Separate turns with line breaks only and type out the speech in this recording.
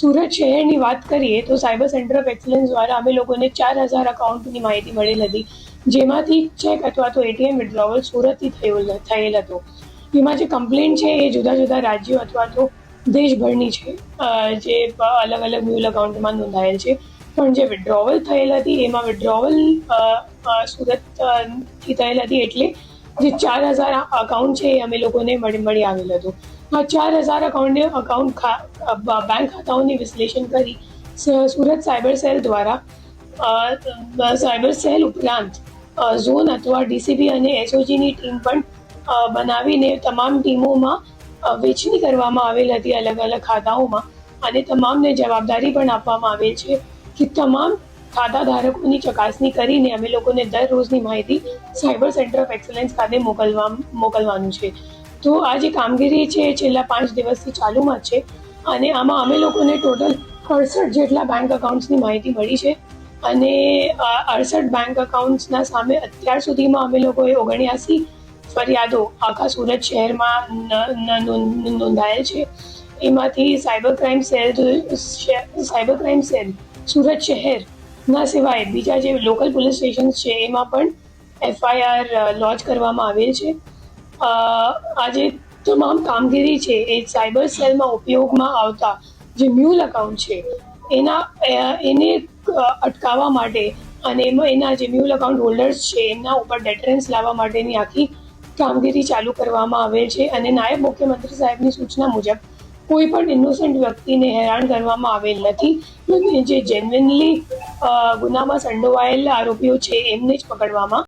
સુરત શહેરની વાત કરીએ તો સાયબર સેન્ટર ઓફ એક્સલન્સ દ્વારા અમે લોકોને ચાર હજાર અકાઉન્ટની માહિતી મળેલ હતી, જેમાંથી ચેક અથવા તો એટીએમ વિડ્રોવલ સુરતથી થયેલ થયેલ હતો. એમાં જે કમ્પ્લેન છે એ જુદા જુદા રાજ્યો અથવા તો દેશભરની છે જે અલગ અલગ મ્યુલ અકાઉન્ટમાં નોંધાયેલ છે. પણ જે વિડ્રોવલ થયેલ હતી, એમાં વિડ્રોવલ સુરતથી થયેલ હતી એટલે જે ચાર હજાર અકાઉન્ટ છે એ અમે લોકોને મળી મળી આવેલ હતું. આ ચાર હજાર અકાઉન્ટને અકાઉન્ટ બેંક ખાતાઓની વિશ્લેષણ કરી. સુરત સાયબર સેલ દ્વારા સાયબર સેલ ઉપરાંત ઝોન અથવા ડીસીબી અને એસઓજીની ટીમ પણ બનાવીને તમામ ટીમોમાં વેચણી કરવામાં આવેલ હતી અલગ અલગ ખાતાઓમાં. અને તમામને જવાબદારી પણ આપવામાં આવેલ છે કે તમામ ખાતા ધારકોની ચકાસણી કરીને અમે લોકોને દર રોજની માહિતી સાયબર સેન્ટર ઓફ એક્સલન્સ ખાતે મોકલવા મોકલવાનું છે. તો આ જે કામગીરી છે એ છેલ્લા પાંચ દિવસથી ચાલુમાં છે અને આમાં અમે લોકોને ટોટલ અડસઠ જેટલા બેંક અકાઉન્ટ્સની માહિતી મળી છે અને અડસઠ બેંક અકાઉન્ટ્સના સામે અત્યાર સુધીમાં અમે લોકોએ ઓગણ્યાસી ફરિયાદો આખા સુરત શહેરમાં નોંધાયેલ છે. એમાંથી cyber crime cell, cyber crime cell Surat શહેરના સિવાય બીજા જે લોકલ પોલીસ સ્ટેશન છે એમાં પણ એફઆઈઆર લોન્ચ કરવામાં આવેલ છે. અ, આ તમામ કામગીરી છે એ સાયબર સેલમાં ઉપયોગમાં આવતા જે મ્યુલ અકાઉન્ટ છે એના એને અટકાવવા માટે અને એમાં એના જે મ્યુલ અકાઉન્ટ હોલ્ડર્સ છે એમના ઉપર ડેટરન્સ લાવવા માટેની આખી કામગીરી ચાલુ કરવામાં આવેલ છે. અને નાયબ મુખ્યમંત્રી સાહેબની સૂચના મુજબ કોઈ પણ ઇનોસન્ટ વ્યક્તિને હેરાન કરવામાં આવેલ નથી. જે જેન્યુઇનલી ગુનામાં સંડોવાયેલા આરોપીઓ છે, એમને જ પકડવામાં